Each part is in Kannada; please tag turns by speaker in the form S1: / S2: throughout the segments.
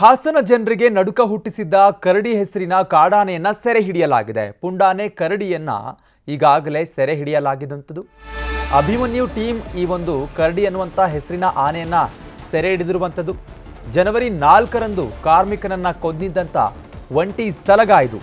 S1: ಹಾಸನ ಜನರಿಗೆ ನಡುಕ ಹುಟ್ಟಿಸಿದ್ದ ಕರಡಿ ಹೆಸರಿನ ಕಾಡಾನೆಯನ್ನ ಸೆರೆ ಹಿಡಿಯಲಾಗಿದೆ. ಪುಂಡಾನೆ ಕರಡಿಯನ್ನ ಈಗಾಗಲೇ ಸೆರೆ ಹಿಡಿಯಲಾಗಿದಂಥದ್ದು. ಅಭಿಮನ್ಯು ಟೀಮ್ ಈ ಒಂದು ಕರಡಿ ಅನ್ನುವಂಥ ಹೆಸರಿನ ಆನೆಯನ್ನ ಸೆರೆ ಹಿಡಿದಿರುವಂಥದ್ದು. ಜನವರಿ ನಾಲ್ಕರಂದು ಕಾರ್ಮಿಕನನ್ನ ಕೊಂದಿದ್ದಂಥ ಒಂಟಿ ಸಲಗ ಇದು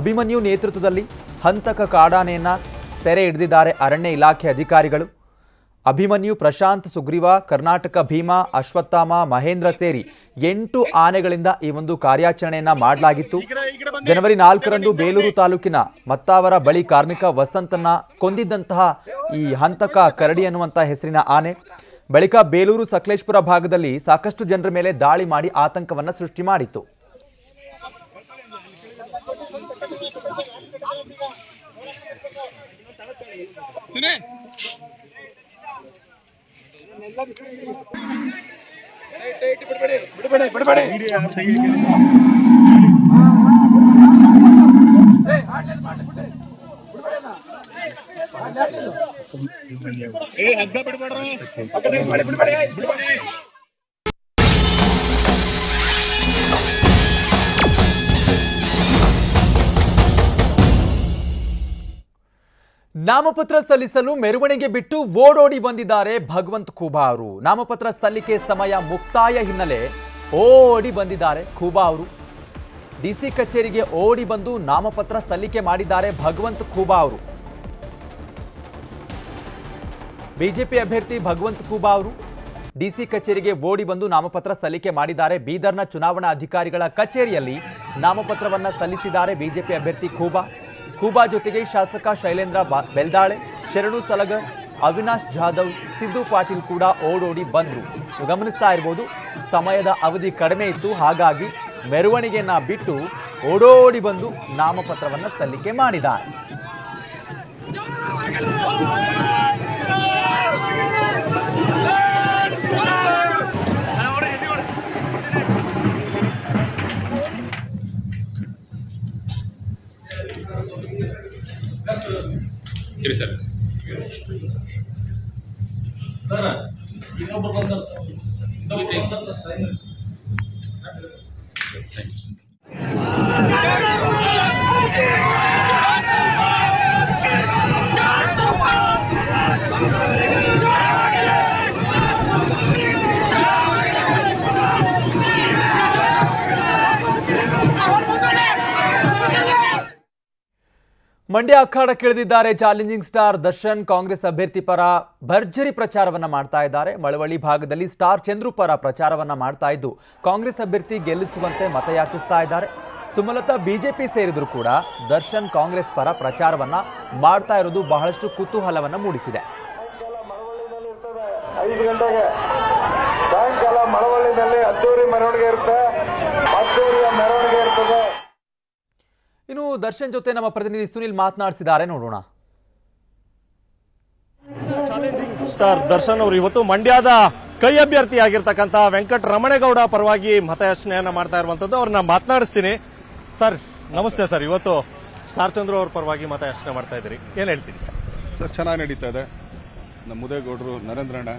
S1: ಅಭಿಮನ್ಯು ನೇತೃತ್ವದಲ್ಲಿ ಹಂತಕ ಕಾಡಾನೆಯನ್ನ ಸೆರೆ ಹಿಡಿದಿದ್ದಾರೆ ಅರಣ್ಯ ಇಲಾಖೆ ಅಧಿಕಾರಿಗಳು. ಅಭಿಮನ್ಯು, ಪ್ರಶಾಂತ್, ಸುಗ್ರೀವ, ಕರ್ನಾಟಕ ಭೀಮಾ, ಅಶ್ವತ್ಥಾಮ, ಮಹೇಂದ್ರ ಸೇರಿ ಎಂಟು ಆನೆಗಳಿಂದ ಈ ಒಂದು ಕಾರ್ಯಾಚರಣೆಯನ್ನ ಮಾಡಲಾಗಿತ್ತು. ಜನವರಿ ನಾಲ್ಕರಂದು ಬೇಲೂರು ತಾಲೂಕಿನ ಮತ್ತಾವರ ಬಳಿ ಕಾರ್ಮಿಕ ವಸಂತನ್ನ ಕೊಂದಿದ್ದಂತಹ ಈ ಹಂತಕ ಕರಡಿ ಅನ್ನುವಂತಹ ಹೆಸರಿನ ಆನೆ. ಬಳಿಕ ಬೇಲೂರು ಸಕಲೇಶ್ಪುರ ಭಾಗದಲ್ಲಿ ಸಾಕಷ್ಟು ಜನರ ಮೇಲೆ ದಾಳಿ ಮಾಡಿ ಆತಂಕವನ್ನ ಸೃಷ್ಟಿ ಮಾಡಿತ್ತು. ಬಿಡಬೇಡಿ ಬಿಡಬೇಡಿ ಬಿಡಬೇಡಿ ಏ ಹಗ್ಗ ಬಿಡಬೇಡ್ರಿ. ಬಿಡಬೇಡಿ ಬಿಡಬೇಡಿ. ನಾಮಪತ್ರ ಸಲ್ಲಿಸಲು ಮೆರವಣಿಗೆ ಬಿಟ್ಟು ಓಡೋಡಿ ಬಂದಿದ್ದಾರೆ ಭಗವಂತ್ ಖೂಬಾ ಅವರು. ನಾಮಪತ್ರ ಸಲ್ಲಿಕೆ ಸಮಯ ಮುಕ್ತಾಯ ಹಿನ್ನೆಲೆ ಓಡಿ ಬಂದಿದ್ದಾರೆ ಖೂಬಾ ಅವರು. ಡಿಸಿ ಕಚೇರಿಗೆ ಓಡಿ ಬಂದು ನಾಮಪತ್ರ ಸಲ್ಲಿಕೆ ಮಾಡಿದ್ದಾರೆ ಭಗವಂತ್ ಖೂಬಾ ಅವರು. ಬಿಜೆಪಿ ಅಭ್ಯರ್ಥಿ ಭಗವಂತ್ ಖೂಬಾ ಅವರು ಡಿಸಿ ಕಚೇರಿಗೆ ಓಡಿ ಬಂದು ನಾಮಪತ್ರ ಸಲ್ಲಿಕೆ ಮಾಡಿದ್ದಾರೆ. ಬೀದರ್ನ ಚುನಾವಣಾ ಅಧಿಕಾರಿಗಳ ಕಚೇರಿಯಲ್ಲಿ ನಾಮಪತ್ರವನ್ನು ಸಲ್ಲಿಸಿದ್ದಾರೆ ಬಿಜೆಪಿ ಅಭ್ಯರ್ಥಿ ಖೂಬಾ. ಖೂಬಾ ಜೊತೆಗೆ ಶಾಸಕ ಶೈಲೇಂದ್ರ ಬೆಲ್ದಾಳೆ, ಶರಣು ಸಲಗರ್ ಅವಿನಾಶ್ ಜಾಧವ್, ಸಿದ್ದು ಪಾಟೀಲ್ ಕೂಡ ಓಡೋಡಿ ಬಂದರು. ಗಮನಿಸ್ತಾ ಇರ್ಬೋದು, ಸಮಯದ ಅವಧಿ ಕಡಿಮೆ ಇತ್ತು, ಹಾಗಾಗಿ ಮೆರವಣಿಗೆಯನ್ನ ಬಿಟ್ಟು ಓಡೋಡಿ ಬಂದು ನಾಮಪತ್ರವನ್ನು ಸಲ್ಲಿಕೆ ಮಾಡಿದ್ದಾರೆ.
S2: ಇರಿ ಸರ್
S1: Mandya ಅಖಾಡ ಕೆಳೆದಿದ್ದಾರೆ ಚಾಲೆಂಜಿಂಗ್ ಸ್ಟಾರ್ ದರ್ಶನ್. ಕಾಂಗ್ರೆಸ್ ಅಭ್ಯರ್ಥಿ ಪರ ಭರ್ಜರಿ ಪ್ರಚಾರವನ್ನ ಮಾಡ್ತಾ ಇದ್ದಾರೆ. ಮಳವಳ್ಳಿ ಭಾಗದಲ್ಲಿ ಸ್ಟಾರ್ ಚಂದ್ರು ಪರ ಪ್ರಚಾರವನ್ನ ಮಾಡ್ತಾ ಇದ್ದು, ಕಾಂಗ್ರೆಸ್ ಅಭ್ಯರ್ಥಿ ಗೆಲ್ಲಿಸುವಂತೆ ಮತಯಾಚಿಸ್ತಾ ಇದ್ದಾರೆ. ಸುಮಲತಾ ಬಿಜೆಪಿ ಸೇರಿದ್ರು ಕೂಡ ದರ್ಶನ್ ಕಾಂಗ್ರೆಸ್ ಪರ ಪ್ರಚಾರವನ್ನ ಮಾಡ್ತಾ ಇರೋದು ಬಹಳಷ್ಟು ಕುತೂಹಲವನ್ನ ಮೂಡಿಸಿದೆ
S3: ಐದು ಗಂಟೆಗೆ ಸಾಯಂಕಾಲ ಮಳವಳ್ಳಿನಲ್ಲಿ ಅದ್ದೂರಿ ಮೆರವಣಿಗೆ ಇರುತ್ತೆ ಅದ್ದೂರಿಯ ಮೆರವಣಿಗೆ ಇರ್ತದೆ
S1: ಇನ್ನು ದರ್ಶನ್ ಜೊತೆ ನಮ್ಮ ಪ್ರತಿನಿಧಿ ಸುನಿಲ್ ಮಾತನಾಡಿಸಿದ್ದಾರೆ. ನೋಡೋಣ.
S4: ಚಾಲೆಂಜಿಂಗ್ ಸ್ಟಾರ್ ದರ್ಶನ್ ಅವರು ಇವತ್ತು ಮಂಡ್ಯದ ಕೈ ಅಭ್ಯರ್ಥಿ ಆಗಿರ್ತಕ್ಕಂಥ ವೆಂಕಟ ರಮಣೇಗೌಡ ಪರವಾಗಿ ಮತಯಾಚನೆಯನ್ನ ಮಾಡ್ತಾ ಇರುವಂತದ್ದು ಅವ್ರನ್ನ ಮಾತನಾಡಿಸ್ತೀನಿ. ಸರ್ ನಮಸ್ತೆ ಸರ್. ಇವತ್ತು ಸ್ಟಾರ್ ಚಂದ್ರ ಅವ್ರ ಪರವಾಗಿ ಮತಯಾಚನೆ ಮಾಡ್ತಾ ಇದ್ದೀರಿ. ಏನ್ ಹೇಳ್ತೀರಿ ಸರ್?
S5: ಸರ್ ಚೆನ್ನಾಗಿ ನಡೀತಾ ಇದೆ. ನಮ್ಮ ಮುದೇಗೌಡರು ನರೇಂದ್ರಣ್ಣ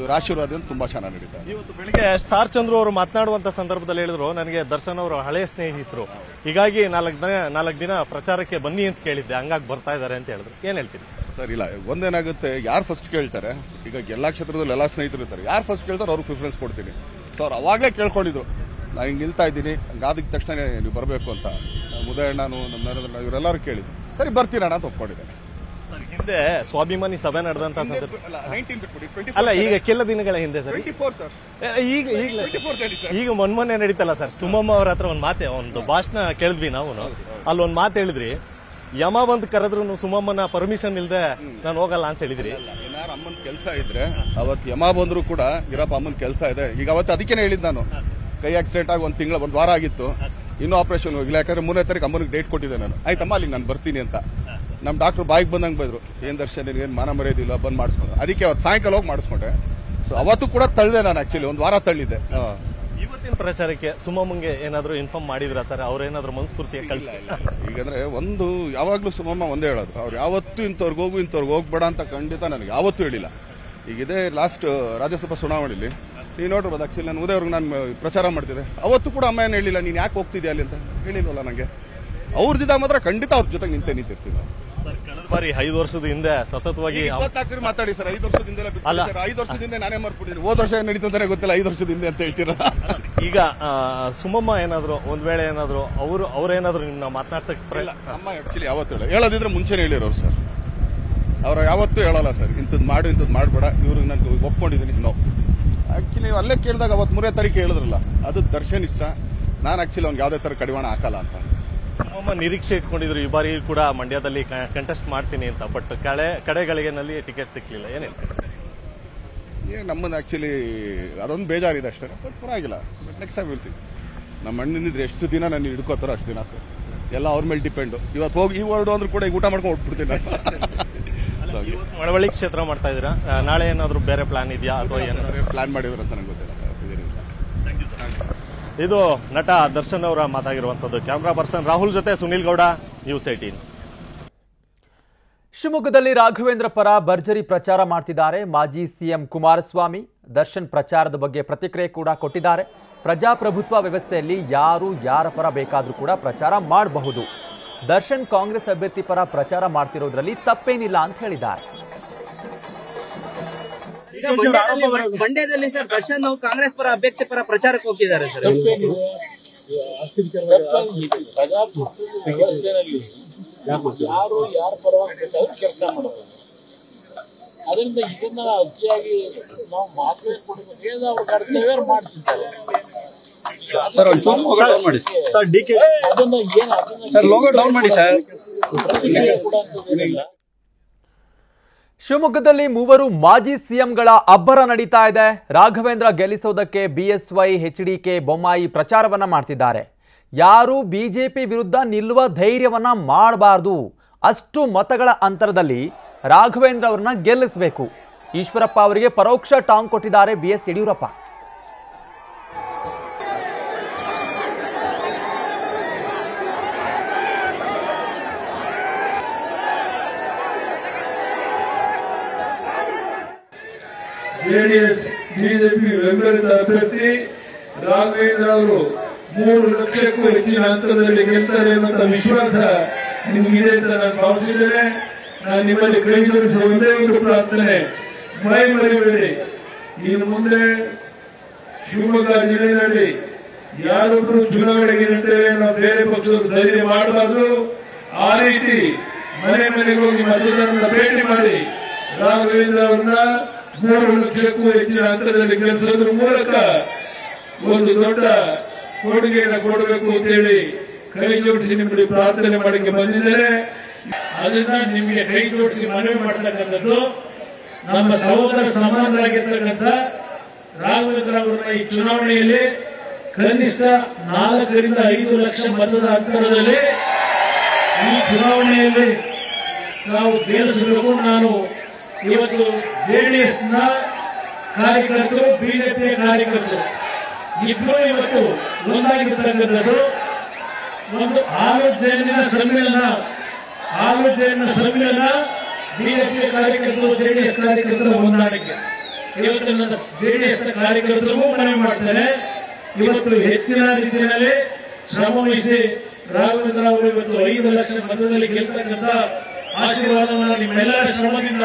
S5: ಇವರ ಆಶೀರ್ವಾದದಿಂದ ತುಂಬಾ ಚೆನ್ನಾಗಿ ನಡೀತಾ ಇದೆ.
S4: ಇವತ್ತು ಬೆಳಿಗ್ಗೆ ಸ್ಟಾರ್ ಚಂದ್ರು ಅವರು ಮಾತನಾಡುವಂತ ಸಂದರ್ಭದಲ್ಲಿ ಹೇಳಿದ್ರು ನನಗೆ ದರ್ಶನ್ ಅವರು ಹಳೆಯ ಸ್ನೇಹಿತರು. ಹೀಗಾಗಿ ನಾಲ್ಕು ದಿನ ನಾಲ್ಕು ದಿನ ಪ್ರಚಾರಕ್ಕೆ ಬನ್ನಿ ಅಂತ ಕೇಳಿದ್ದೆ. ಹಂಗಾಗಿ ಬರ್ತಾ ಇದ್ದಾರೆ ಅಂತ ಹೇಳಿದ್ರು. ಏನ್ ಹೇಳ್ತೀರಿ ಸರ್?
S5: ಸರ್ ಇಲ್ಲ ಒಂದೇನಾಗುತ್ತೆ ಯಾರು ಫಸ್ಟ್ ಕೇಳ್ತಾರೆ? ಈಗ ಎಲ್ಲಾ ಕ್ಷೇತ್ರದಲ್ಲಿ ಎಲ್ಲಾ ಸ್ನೇಹಿತರು ಇರ್ತಾರೆ ಯಾರು ಫಸ್ಟ್ ಕೇಳ್ತಾರೆ ಅವ್ರಿಗೆ ಪ್ರಿಫರೆನ್ಸ್ ಕೊಡ್ತೀನಿ. ಸೊ ಅವ್ರು ಅವಾಗಲೇ ಕೇಳ್ಕೊಂಡಿದ್ರು. ನಾನು ಹಿಂಗೆ ನಿಲ್ತಾ ಇದ್ದೀನಿ ಹಂಗಾದ ತಕ್ಷಣ ನೀವು ಬರಬೇಕು ಅಂತ. ಮುದಯಣ್ಣ ನಮ್ಮ ನರೇಂದ್ರ ಇವರೆಲ್ಲರೂ ಕೇಳಿದ್ರು. ಸರಿ ಬರ್ತೀರಣ್ಣ ಅಂತ ಒಪ್ಕೊಂಡಿದ್ದೇನೆ
S4: ಹಿಂದೆ ಸ್ವಾಭಿಮಾನಿ ಸಭೆ ನಡೆದಂತ ಅಲ್ಲ ಈಗ ಕೆಲ ದಿನಗಳ ಹಿಂದೆ ಸರ್. ಈಗ ಈಗ
S5: ಟ್ವೆಂಟಿ ಫೋರ್ ಹೇಳಿ ಸರ್.
S4: ಈಗ ಮೊನ್ನೆ ನಡೀತಲ್ಲ ಸರ್. ಸುಮಮ್ಮ ಅವ್ರ ಹತ್ರ ಒಂದು ಮಾತೆ ಒಂದು ಭಾಷಣ ಕೇಳಿದ್ವಿ ನಾವು. ಅಲ್ಲಿ ಒಂದು ಮಾತು ಹೇಳಿದ್ರಿ ಯಮ ಬಂದ್ ಕರೆದ್ರು ಸುಮಮ್ಮನ ಪರ್ಮಿಷನ್ ಇಲ್ದೆ ನಾನು ಹೋಗಲ್ಲ ಅಂತ ಹೇಳಿದ್ರಿ.
S5: ಏನಾರು ಅಮ್ಮನ ಕೆಲಸ ಇದ್ರೆ ಅವತ್ತು ಯಮ ಬಂದ್ರು ಕೂಡ ಇರಪ್ಪ ಅಮ್ಮನ ಕೆಲಸ ಇದೆ. ಈಗ ಅವತ್ತು ಅದಕ್ಕೇನೆ ಹೇಳಿದ್ ನಾನು. ಕೈ ಆಕ್ಸಿಡೆಂಟ್ ಆಗಿ ಒಂದು ತಿಂಗಳ ಒಂದು ವಾರ ಆಗಿತ್ತು. ಇನ್ನೂ ಆಪರೇಷನ್ ಹೋಗಿಲ್ಲ ಯಾಕಂದ್ರೆ ಮೂರನೇ ತಾರೀಕು ಅಮ್ಮನಿಗೆ ಡೇಟ್ ಕೊಟ್ಟಿದ್ದೆ ನಾನು. ಆಯ್ತಮ್ಮ ಅಲ್ಲಿ ನಾನು ಬರ್ತೀನಿ ಅಂತ. ನಮ್ಮ ಡಾಕ್ಟರ್ ಬಾಯಿಗೆ ಬಂದಂಗೆ ಬೈದರು ಏನ್ ದರ್ಶನ ಏನು ಮಾನ ಮರ್ಯಾದಿಲ್ಲ ಬಂದು ಮಾಡಿಸ್ಕೊಂಡು. ಅದಕ್ಕೆ ಅವತ್ತು ಸಾಯಂಕಾಲ ಹೋಗಿ ಮಾಡಿಸ್ಕೊಂಡೆ. ಸೊ ಅವತ್ತು ಕೂಡ ತಳ್ಳಿದೆ ನಾನು ಆ್ಯಕ್ಚುಲಿ ಒಂದು ವಾರ ತಳ್ಳಿದ್ದೆ.
S4: ಇವತ್ತಿನ ಪ್ರಚಾರಕ್ಕೆ ಸುಮಮ್ಮಂಗೆ ಏನಾದರೂ ಇನ್ಫಾರ್ಮ್ ಮಾಡಿದ್ರ ಸರ್? ಅವ್ರೇನಾದರೂ ಮನಸ್ಫೂರ್ತಿಯಾಗಿ ಕಳಿಸಿ.
S5: ಈಗಂದ್ರೆ ಒಂದು ಯಾವಾಗಲೂ ಸುಮಮ್ಮ ಒಂದೇ ಹೇಳೋದು. ಅವ್ರು ಯಾವತ್ತೂ ಇಂಥವ್ರಿಗೆ ಹೋಗು ಇಂಥವ್ರಿಗೆ ಹೋಗ್ಬೇಡ ಅಂತ ಖಂಡಿತ ನನಗೆ ಯಾವತ್ತೂ ಹೇಳಿಲ್ಲ. ಈಗ ಇದೇ ಲಾಸ್ಟ್ ರಾಜ್ಯಸಭಾ ಚುನಾವಣೆಯಲ್ಲಿ ನೀವು ನೋಡಿರ್ಬೋದು ಆ್ಯಕ್ಚುಲಿ ನಾನು ಉದಯವ್ರಿಗೆ ನಾನು ಪ್ರಚಾರ ಮಾಡ್ತಿದ್ದೆ. ಅವತ್ತು ಕೂಡ ಅಮ್ಮ ಏನು ಹೇಳಿಲ್ಲ ನೀನು ಯಾಕೆ ಹೋಗ್ತಿದ್ಯಾ ಅಲ್ಲಿ ಅಂತ ಹೇಳಿಲ್ವಲ್ಲ ನನಗೆ ಅವ್ರದ್ದಿದ್ದ ಮಾತ್ರ ಖಂಡಿತ ಅವ್ರ ಜೊತೆಗೆ ನಿಂತೆ ನಿಂತಿರ್ತೀನಿ ನಾನು
S4: ಸರ್ ಕಳೆದ ಬಾರಿ ಐದು ವರ್ಷದ ಹಿಂದೆ ಸತತವಾಗಿ
S5: ಇವತ್ತಾಕ್ರಿ ಮಾತಾಡಿ ಸರ್ ಐದು ವರ್ಷದಿಂದ
S4: ಅಲ್ಲ.
S5: ಐದು ವರ್ಷದಿಂದ ನಾನೇ ಮಾಡ್ಬಿಟ್ಟಿದ್ದೀನಿ ಹೋದ ವರ್ಷ ಅಂತಾನೆ ಗೊತ್ತಿಲ್ಲ ಐದು ವರ್ಷದ ಹಿಂದೆ ಅಂತ ಹೇಳ್ತೀರಾ?
S4: ಈಗ ಸುಮಮ್ಮ ಏನಾದ್ರು ಒಂದ್ ವೇಳೆ ಏನಾದ್ರು ಅವರು ಅವ್ರೇನಾದ್ರು ನಿಮ್ನ ಮಾತನಾಡ್ಸಕ್
S5: ಇಲ್ಲ ಅಮ್ಮ ಆಕ್ಚುಲಿ ಯಾವತ್ತು ಹೇಳ ಹೇಳೋದಿದ್ರೆ ಮುಂಚೆನೇ ಹೇಳಿರೋರು ಸರ್. ಅವ್ರು ಯಾವತ್ತೂ ಹೇಳಲ್ಲ ಸರ್ ಇಂಥದ್ದು ಮಾಡು ಇಂಥದ್ದು ಮಾಡಬೇಡ ಇವ್ರಿಗೆ ನಾನು ಒಪ್ಕೊಂಡಿದ್ದೀನಿ. ನಾವು ಆಕ್ಚುಲಿ ಅಲ್ಲೇ ಕೇಳಿದಾಗ ಅವತ್ತು ಮೂರೇ ತಾರೀಕು ಹೇಳಿದ್ರಲ್ಲ ಅದು ದರ್ಶನ್ ಇಷ್ಟ. ನಾನು ಆಕ್ಚುಲಿ ಅವ್ನಿಗೆ ಯಾವುದೇ ಥರ ಕಡಿವಾಣ ಹಾಕಲ್ಲ ಅಂತ.
S4: ಸುಮಮ್ಮ ನಿರೀಕ್ಷೆ ಇಟ್ಕೊಂಡಿದ್ರು ಈ ಬಾರಿ ಕೂಡ ಮಂಡ್ಯದಲ್ಲಿ ಕಂಟೆಸ್ಟ್ ಮಾಡ್ತೀನಿ ಅಂತ ಬಟ್ ಕಡೆ ಕಡೆಗಳಿಗೆನಲ್ಲಿ ಟಿಕೆಟ್ ಸಿಕ್ಲಿಲ್ಲ. ಏನ್ ಹೇಳ್ತೀರಿ?
S5: ಏ ನಮ್ಮನ್ನು ಆಕ್ಚುಲಿ ಅದೊಂದು ಬೇಜಾರಿದೆ ಅಷ್ಟೇ ಬಟ್ ಪರವಾಗಿಲ್ಲ. ಬಟ್ ನೆಕ್ಸ್ಟ್ ಟೈಮ್ ವಿಲ್ಸಿ ನಮ್ಮ ಅಣ್ಣನಿದ್ರೆ ಎಷ್ಟು ದಿನ ನಾನು ಹಿಡ್ಕೋತಾರೋ ಅಷ್ಟು ದಿನ ಸರ್. ಎಲ್ಲ ಅವ್ರ ಮೇಲೆ ಡಿಪೆಂಡು ಇವತ್ತು ಹೋಗಿ ಈ ಹೊರಡು ಅಂದ್ರೂ ಕೂಡ ಈಗ ಊಟ ಮಾಡ್ಕೊಂಡು ಹೋಗ್ಬಿಡ್ತೀನಿ ನಾನು.
S4: ಮಳವಳ್ಳಿ ಕ್ಷೇತ್ರ ಮಾಡ್ತಾ ಇದ್ದೀರಾ? ನಾಳೆ ಏನಾದರೂ ಬೇರೆ ಪ್ಲಾನ್ ಇದೆಯಾ? ಅಥವಾ ಏನಾದರೂ
S5: ಪ್ಲಾನ್ ಮಾಡಿದ್ರು ಅಂತ ನಂಗೆ.
S4: ಇದು ನಟ ದರ್ಶನ್ ಅವರ ಮಾತಾಗಿರುವಂತದ್ದು ಕ್ಯಾಮ್ರಾ ಪರ್ಸನ್ ರಾಹುಲ್ ಜೊತೆ ಸುನಿಲ್ ಗೌಡ, ನ್ಯೂಸ್ ಏಟೀನ್
S1: ಶಿವಮೊಗ್ಗದಲ್ಲಿ ರಾಘವೇಂದ್ರ ಪರ ಭರ್ಜರಿ ಪ್ರಚಾರ ಮಾಡ್ತಿದ್ದಾರೆ. ಮಾಜಿ ಸಿಎಂ ಕುಮಾರಸ್ವಾಮಿ ದರ್ಶನ್ ಪ್ರಚಾರದ ಬಗ್ಗೆ ಪ್ರತಿಕ್ರಿಯೆ ಕೂಡ ಕೊಟ್ಟಿದ್ದಾರೆ. ಪ್ರಜಾಪ್ರಭುತ್ವ ವ್ಯವಸ್ಥೆಯಲ್ಲಿ ಯಾರು ಯಾರ ಪರ ಬೇಕಾದರೂ ಕೂಡ ಪ್ರಚಾರ ಮಾಡಬಹುದು. ದರ್ಶನ್ ಕಾಂಗ್ರೆಸ್ ಅಭ್ಯರ್ಥಿ ಪರ ಪ್ರಚಾರ ಮಾಡ್ತಿರೋದ್ರಲ್ಲಿ ತಪ್ಪೇನಿಲ್ಲ ಅಂತ ಹೇಳಿದ್ದಾರೆ.
S2: ಮಂಡ್ಯದಲ್ಲಿ ಸರ್ ದರ್ಶನ್ ಅವರು ಕಾಂಗ್ರೆಸ್ ಪರ ಅಭ್ಯರ್ಥಿ ಪರ ಪ್ರಚಾರಕ್ಕೆ ಹೋಗಿದ್ದಾರೆ ಸರ್.
S6: ಯಾರು ಯಾರ ಪರವಾಗಿ ಬೇಕಾದ್ರೂ ಕೆಲಸ ಮಾಡಬಹುದು ಅದರಿಂದ ಇದನ್ನ ಅತಿಯಾಗಿ ನಾವು ಮಾತೇ ಕೊಡಬೇಕು. ಅವ್ರ ಕರ್ತವ್ಯ ಮಾಡ್ತಿದ್ದಾರೆ.
S2: ಸರ್ ಡಿ ಕೆ
S6: ಅದನ್ನ ಏನು ಅದನ್ನ ಡೌನ್ ಮಾಡಿ ಸರ್. ಪ್ರತಿಕ್ರಿಯೆ ಕೂಡ ಅಂತದೇನಿಲ್ಲ
S1: ಶಿವಮೊಗ್ಗದಲ್ಲಿ ಮೂವರು ಮಾಜಿ ಸಿಎಂಗಳ ಅಬ್ಬರ ನಡೀತಾ ಇದೆ. ರಾಘವೇಂದ್ರ ಗೆಲ್ಲಿಸೋದಕ್ಕೆ ಬಿಎಸ್ವೈ ಎಚ್ಡಿಕೆ ಬೊಮ್ಮಾಯಿ ಪ್ರಚಾರವನ್ನ ಮಾಡ್ತಿದ್ದಾರೆ. ಯಾರು ಬಿಜೆಪಿ ವಿರುದ್ಧ ನಿಲ್ಲುವ ಧೈರ್ಯವನ್ನ ಮಾಡಬಾರ್ದು. ಅಷ್ಟು ಮತಗಳ ಅಂತರದಲ್ಲಿ ರಾಘವೇಂದ್ರ ಅವರನ್ನ ಗೆಲ್ಲಿಸಬೇಕು. ಈಶ್ವರಪ್ಪ ಅವರಿಗೆ ಪರೋಕ್ಷ ಟಾಂಗ್ ಕೊಟ್ಟಿದ್ದಾರೆ ಬಿಎಸ್ ಯಡಿಯೂರಪ್ಪ.
S7: ಜೆಡಿಎಸ್, ಬಿಜೆಪಿ ಬೆಂಬಲಿತ ಅಭ್ಯರ್ಥಿ ರಾಘವೇಂದ್ರ ಅವರು ಮೂರು ಲಕ್ಷಕ್ಕೂ ಹೆಚ್ಚಿನ ಹಂತದಲ್ಲಿ ಗೆಲ್ತಾರೆ ಅನ್ನುವಂತ ವಿಶ್ವಾಸ ನಿಮಗಿದೆ ಅಂತ ನಾನು ಭಾವಿಸಿದ್ದೇನೆ. ನಾನು ನಿಮ್ಮಲ್ಲಿ ಕೈ ಜೋಡಿಸಿ ಒಂದೇ ಒಂದು ಪ್ರಾರ್ಥನೆ. ಮೈ ಮರಿಬೇಡಿ ಇನ್ನು ಮುಂದೆ ಶಿವಮೊಗ್ಗ ಜಿಲ್ಲೆಯಲ್ಲಿ ಯಾರೊಬ್ರು ಚುನಾವಣೆಗೆ ನಿಂತೇವೆ ನಾವು ಬೇರೆ ಪಕ್ಷದ ಧೈರ್ಯ ಮಾಡಬಾರ್ದು. ಆ ರೀತಿ ಮನೆ ಮನೆಗೆ ಹೋಗಿ ಮತದಾರರನ್ನ ಭೇಟಿ ಮಾಡಿ ರಾಘವೇಂದ್ರ ಅವ್ರನ್ನ ಮೂರು ಲಕ್ಷಕ್ಕೂ ಹೆಚ್ಚಿನ ಅಂತರದಲ್ಲಿ ಗೆಲ್ಲಿಸೋದ್ರ ಮೂಲಕ ಒಂದು ದೊಡ್ಡ ಕೊಡುಗೆಯನ್ನು ಕೊಡಬೇಕು ಅಂತೇಳಿ ಕೈ ಜೋಡಿಸಿ ನಿಮ್ಮಲ್ಲಿ ಪ್ರಾರ್ಥನೆ ಮಾಡಕ್ಕೆ ಬಂದಿದ್ದಾರೆ ಅದರಿಂದ ನಿಮಗೆ ಕೈ ಜೋಡಿಸಿ ಮನವಿ ಮಾಡ್ತಕ್ಕಂಥದ್ದು ನಮ್ಮ ಸಹೋದರ ಸಮಾನರಾಗಿರ್ತಕ್ಕಂಥ ರಾಘವೇಂದ್ರ ಅವರನ್ನ ಈ ಚುನಾವಣೆಯಲ್ಲಿ ಕನಿಷ್ಠ ನಾಲ್ಕರಿಂದ ಐದು ಲಕ್ಷ ಮತದ ಅಂತರದಲ್ಲಿ ಈ ಚುನಾವಣೆಯಲ್ಲಿ ನಾವು ಗೆಲ್ಲಿಸಬೇಕು. ನಾನು ಇವತ್ತು ಜೆಡಿಎಸ್ನ ಕಾರ್ಯಕರ್ತರು ಬಿಜೆಪಿ ಕಾರ್ಯಕರ್ತರು ಇಬ್ಬರು ಇವತ್ತು ಒಂದಾಗಿರ್ತಕ್ಕಂಥದ್ದು. ಒಂದು ಆಲೋಚನೆಯ ಸಮ್ಮೇಳನ ಆಲೋಚನೆಯ ಸಮ್ಮೇಳನ ಬಿಜೆಪಿ ಕಾರ್ಯಕರ್ತರು, ಜೆಡಿಎಸ್ ಕಾರ್ಯಕರ್ತರ ಹೊಂದಾಣಿಕೆ ಇವತ್ತು ನನ್ನ ಜೆಡಿಎಸ್ ಕಾರ್ಯಕರ್ತರಿಗೂ ಮನವಿ ಮಾಡ್ತಾರೆ ಇವತ್ತು ಹೆಚ್ಚಿನ ರೀತಿಯಲ್ಲಿ ಶ್ರಮ ವಹಿಸಿ ರಾಘವೇಂದ್ರ ಅವರು ಇವತ್ತು ಐದು ಲಕ್ಷ ಮತದಲ್ಲಿ ಗೆಲ್ತಕ್ಕಂಥ ಆಶೀರ್ವಾದವನ್ನು ನಿಮ್ಮೆಲ್ಲರ ಶ್ರಮದಿಂದ